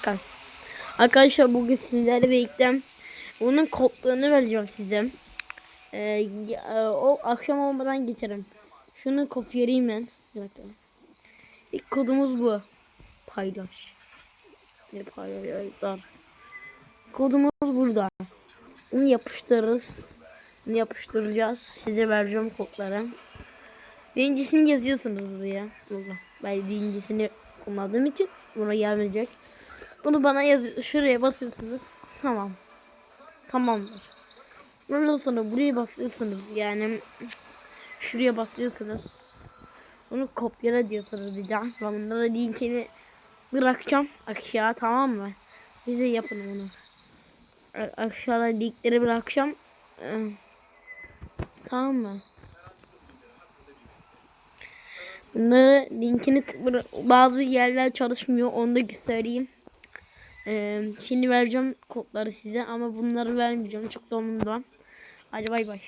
Bakın. Arkadaşlar bugün sizlerle birlikte onun kodlarını vereceğim size. Ee, ya- o akşam olmadan geçerim. Şunu kopyalayayım ben. Dakika. İlk kodumuz bu. Paylaş. Ne paylaşlar? Kodumuz burada. Bunu yapıştırırız. Bunu yapıştıracağız. Size vereceğim kodları. Birincisini yazıyorsunuz buraya. Burada. Ben birincisini kullandığım için buna gelmeyecek. Bunu bana yaz şuraya basıyorsunuz. Tamam. Tamamdır. Ondan sonra buraya basıyorsunuz. Yani şuraya basıyorsunuz. Onu kopyala diyorsunuz bir daha. Ben bunlara linkini bırakacağım aşağı tamam mı? Size yapın onu. Aşağıda linkleri bırakacağım. Ee, tamam mı? Bunları linkini bazı yerler çalışmıyor onu da söyleyeyim. Ee, şimdi vereceğim kodları size ama bunları vermeyeceğim çok da umurumda. Hadi bay bay.